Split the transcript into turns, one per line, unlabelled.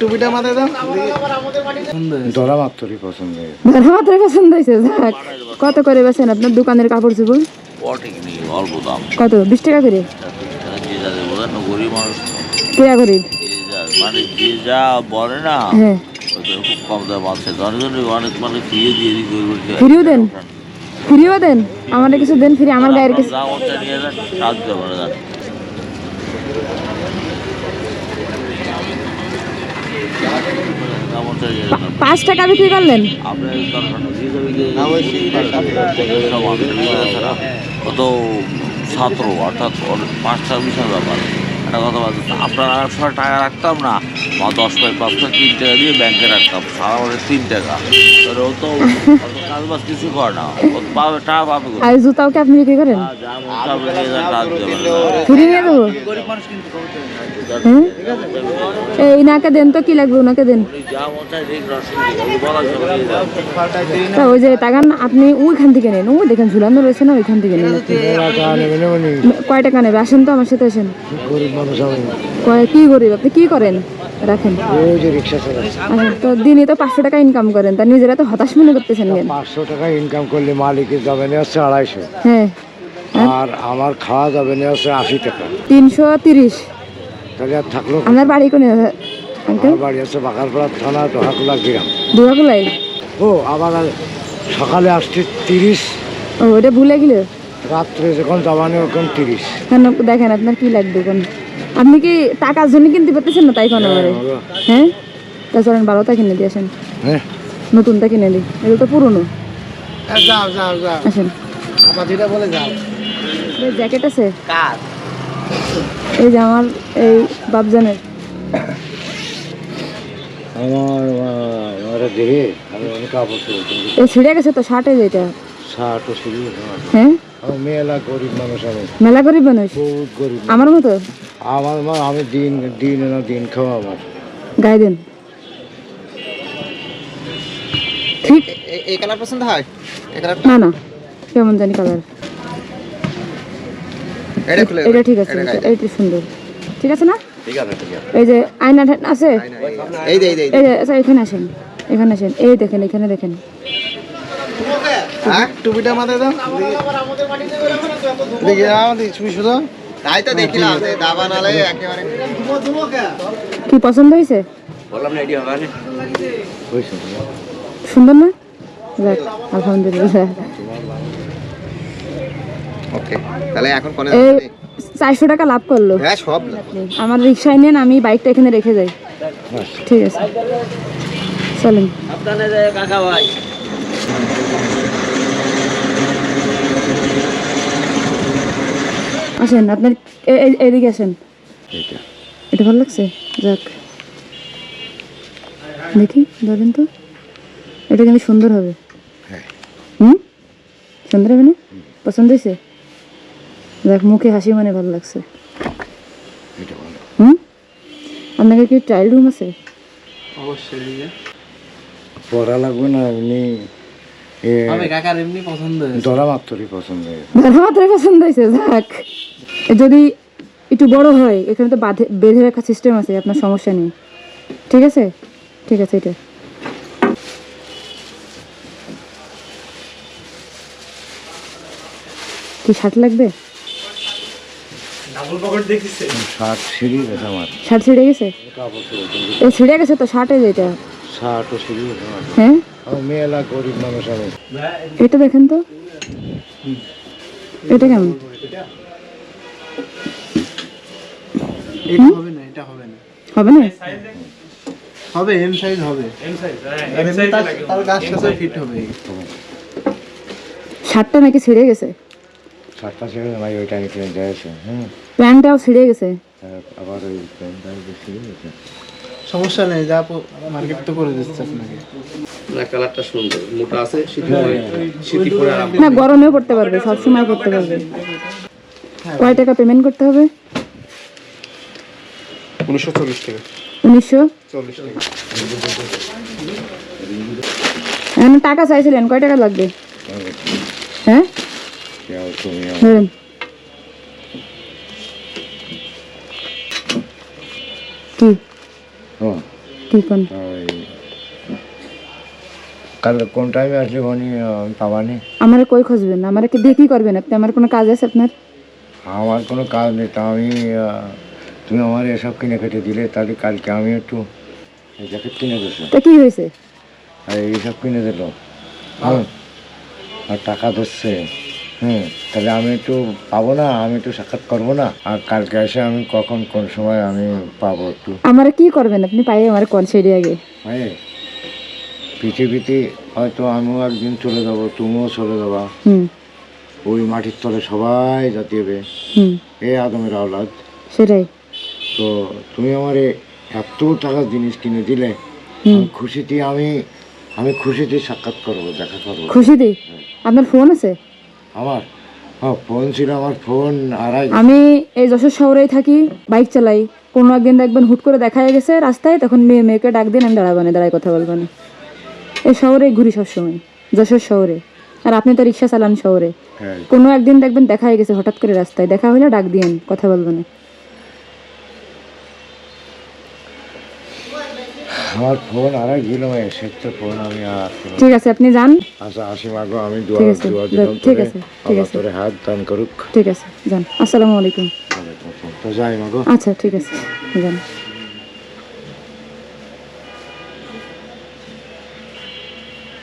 টুপিটা মাথায় দাও।
ধরা মাত্রই পছন্দ হয়েছে।
ধরা মাত্রই পছন্দ হয়েছে যাক। কত করে বেছেন আপনার দোকানের কাপড় চোপড়?
অল্প দাম।
কত? বিশ টাকা করে। কেয়া গরিব
মানে যে যা বলে না
হ্যাঁ।
খুব কম দাম আছে। অনেক মানে ফিরিয়ে দিয়ে দিই
ফিরিয়েও দেন? ফ্রিও দেন? আমার কিছু দেন ফ্রি আমার গায়ের কিছু
দাম হচ্ছে নিয়ে যান সাহায্য করে যান দাম হচ্ছে নিয়ে যান
পাঁচ টাকা বিক্রি করলেন?
মানুষ কত ছাত্র অর্থাৎ পাঁচটা বিশাল ব্যাপার। একটা কথা বলতে আপনার আটশো টাকা রাখতাম না বা দশ পাঁচ পাঁচ টাকা তিন টাকা দিয়ে ব্যাংকে রাখতাম সারা বছর তিন টাকা। এবার ও তো কাজ বাজ কিছু করে না ও পাবে টাকা পাবে
আর জুতাও কি আপনি বিক্রি করেন?
মন নিয়ে যান, টাকা দিতে পারে
এই নাকে দেন তো কি লাগবে ওনাকে দেন?
ওই
যে তাকান আপনি ওইখান থেকে নেন। ওই দেখেন ঝুলানো রয়েছে না ওইখান থেকে নেন কয় টাকা নেবে? আসেন তো আমার সাথে আসেন। কি গরিব আপনি? কি করেন? রাখেন। আচ্ছা, তো দিনে তো পাঁচশো টাকা ইনকাম করেন। তা নিজেরা তো হতাশ মনে করতেছেন
পাঁচশো টাকা ইনকাম করলে মালিকের যাবে না হচ্ছে আড়াইশো।
হ্যাঁ।
আর আমার খাওয়া যাবে না হচ্ছে আশি টাকা।
তিনশো তিরিশ।
তাহলে আর থাকল
আপনার বাড়ি কোনে? আঙ্কেল?
আমার বাড়ি আছে বাকারপাড়া থানা দোহাকুলা গ্রাম।
দুয়াগুলাই
ও আবার আর সকালে আসছে তিরিশ
ও ওটা ভুলে গেলে?
রাত্রে যখন যাবানি ওখান তিরিশ।
কেন দেখেন আপনার কি লাগবে কোন আপনি কি টাকার জন্য কিনতে পারতেছেন না তাই কোনো বারে হ্যাঁ। তা চলেন বারোটা কিনে দিয়ে আসেন।
হ্যাঁ।
নতুনটা কিনে দিই। এগুলো তো পুরনো।
যাও যাও যাও।
আসেন।
আপা যেটা বলে যাও।
জ্যাকেট আছে? এই যে আমার এই বাবজানের
আমার আমার দেহে আমি অনেক কিনছি।
এই ছিঁড়ে গেছে তো শার্টে যেটা।
শুরু আমার
হ্যাঁ।
আমার মেয়েলা গরিব মানুষ আমি।
মেলা গরিব মানুষ?
বহুত গরিব
আমার মতো?
আমার মা আমি দিন দিন না দিন খাওয়া আমার।
গায়ে দেন। ঠিক
এই কালার পছন্দ হয়? এই কালার
না না। কেমন জানি কালার।
এটা
ঠিক আছে এটা- এইটা সুন্দর। ঠিক আছে না?
ঠিক আছে ঠিক আছে।
এই যে আয়না আছে?
এই
যে আচ্ছা, এখানে আসেন এখানে আসেন। এই দেখেন এখানে দেখেন।
হ্যাঁ? টুপিটা মাথায় দাও। দেখি আমাদের তুমি শুধু। তাই তো দেখিলাম যে দাবা নালে একেবারে
কি পছন্দ হয়েছে? সুন্দর না? আলহামদুলিল্লাহ।
ওকে তাহলে এখন কোনে
এই চারশো টাকা লাভ করল।
হ্যাঁ সব
আমার রিক্সায় নেন আমি বাইকটা এখানে রেখে যাই। ঠিক আছে। চলেন।
কাকা ভাই।
আসেন আপনার এদিকে আসেন। এটা ভালো লাগছে? যাক। দেখি ধরেন তো। এটা কিন্তু সুন্দর হবে।
হ্যাঁ।
হুম? সুন্দর হবে না? পছন্দ হয়েছে? দেখ মুখে হাসি মানে ভালো লাগছে। হুম? আপনাকে কি ট্রায়াল রুম আছে?
পড়া লাগবে না এমনি এ,
কাকার এমনি পছন্দ
ধরা মাত্রই পছন্দ হয়েছে।
ধরা মাত্রই পছন্দ হয়েছে যাক। যদি একটু বড় হয় এখানে তো বাঁধে বেঁধে রাখার সিস্টেম আছে আপনার সমস্যা নেই। ঠিক আছে? ঠিক আছে এটা। কি শার্ট লাগবে?
শার্ট সিঁড়ি গেছে আমার।
শার্ট ছিঁড়ে গেছে?
কাপড় চোপড় কিনছি।
এ ছিঁড়ে গেছে তো শার্টে যেটা
গেছে
হ্যাঁ?
মেয়েলা গরিব মানুষ আমি
এটা দেখেন তো। এটা কেমন?
এটা হবে না এটা হবে না।
হবে না?
হবে এম সাইজ হবে। এম সাইজ তার গাছ সাথে ফিট হবে।
শার্টটা নাকি ছিঁড়ে গেছে?
শার্টটা ছেড়ে ভাই ওইটা আমি কিনে হ্যাঁ
প্যান্টটাও ছিঁড়ে গেছে।
আবার ওই গেছে
সমস্যা নেই যা মার্কেট তো করে দিচ্ছে আপনাকে।
কালারটা সুন্দর মোটা আছে শীতে শীতে পরে
না গরমেও করতে পারবে সব সময় করতে পারবে কয় টাকা পেমেন্ট করতে হবে?
টাকা। টাকা।
টাকা চাইছিলেন কয় টাকা লাগবে? হ্যাঁ? কি?
ও।
কি কোন?
কাল কোন টাইমে আসলে আমি পাবানি
আমারে কই খুঁজবেন আমারে কি কি করবেন আপনি আমার কোনো কাজ আছে আপনার?
আমার কোনো কাজ নেই তা আমি তুমি আমার এসব কিনে কেটে দিলে তাহলে কালকে আমি একটু জ্যাকেট কিনে দিছো
তা কি হয়েছে?
আর এইসব কিনে দিল। আর টাকা ধরছে। হুম তাহলে আমি একটু পাবো না আমি একটু সাক্ষাৎ করব না? আর কালকে এসে আমি কখন কোন সময় আমি পাবো একটু?
আমারে কি করবেন আপনি? পাইয়ে আমার কল সেরে আগে।
হ্যাঁ পৃথিবীতে হয়তো আমিও একদিন চলে যাব তুমিও চলে যাবা। ওই মাটির তলে সবাই জাতি হবে।
হুম।
এ আদমের আওলাদ।
সেটাই।
তো তুমি আমার এত টাকা জিনিস কিনে দিলে
হুম।
খুশিতে আমি আমি খুশিতে সাক্ষাৎ করব দেখা করব।
খুশি দিই আপনার ফোন আছে?
আমার ফোন ছিল আমার ফোন আড়াই
আমি এই যশোর শহরেই থাকি বাইক চালাই। কোনো একদিন দেখবেন হুট করে দেখা গেছে রাস্তায় তখন মেয়ে মেয়েকে ডাক দিন আমি দাঁড়াবো না দাঁড়ায় কথা বলব না। এই শহরে ঘুরি সবসময় যশোর শহরে। আর আপনি তো রিক্সা চালান শহরে।
হ্যাঁ।
কোনো একদিন দেখবেন দেখা হয়ে গেছে হঠাৎ করে রাস্তায় দেখা হলে ডাক দিয়েন কথা বলব না।
আমার ফোন আরেক সে তো ফোন আমি আর
ঠিক আছে আপনি যান।
আচ্ছা আসি মাগো আমি দোয়া
ঠিক আছে, ঠিক আছে, ঠিক আছে।
তোরে হাত দান করুক।
ঠিক আছে যান। আসসালামু আলাইকুম।
তো যাই মাগো
আচ্ছা ঠিক আছে যান।